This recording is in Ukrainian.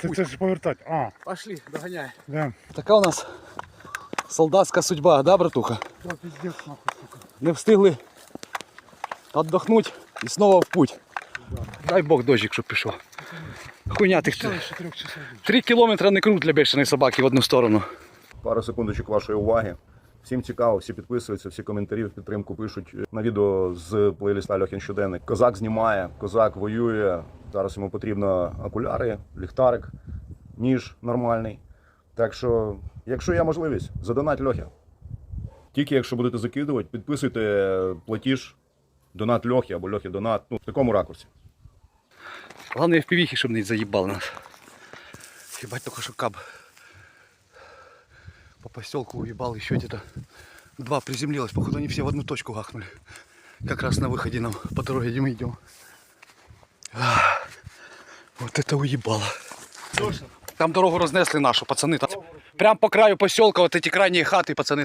Це, це ж повертати. А, Пошли, догоняй. да. Така у нас солдатська судьба, да, братуха? О, пиздец, нахуй, сука. Не встигли віддохнути і знову в путь. Дай Бог дощик, щоб пішов. Хуйня тих три кілометри не крут для бешеної собаки в одну сторону. Пару секундочок вашої уваги. Всім цікаво, всі підписуються, всі коментарі в підтримку пишуть на відео з плейліста Льохін щоденник. Козак знімає, козак воює. Зараз йому потрібно окуляри, ліхтарик, ніж нормальний. Так що, якщо є можливість, задонать Льохи. Тільки якщо будете закидувати, підписуйте платіж, донат Льохи або Льохи донат. Ну, в такому ракурсі. Главное в півіхи, щоб не заїбали нас. Ебать, только что каб. По поселку уебал еще где-то. Два приземлилось, походу они все в одну точку гахнули. Как раз на выходе нам по дороге, где мы идем. Ах, Вот это уебало. Там дорогу разнесли нашу, пацаны. Там, прям по краю поселка, вот эти крайние хаты, пацаны.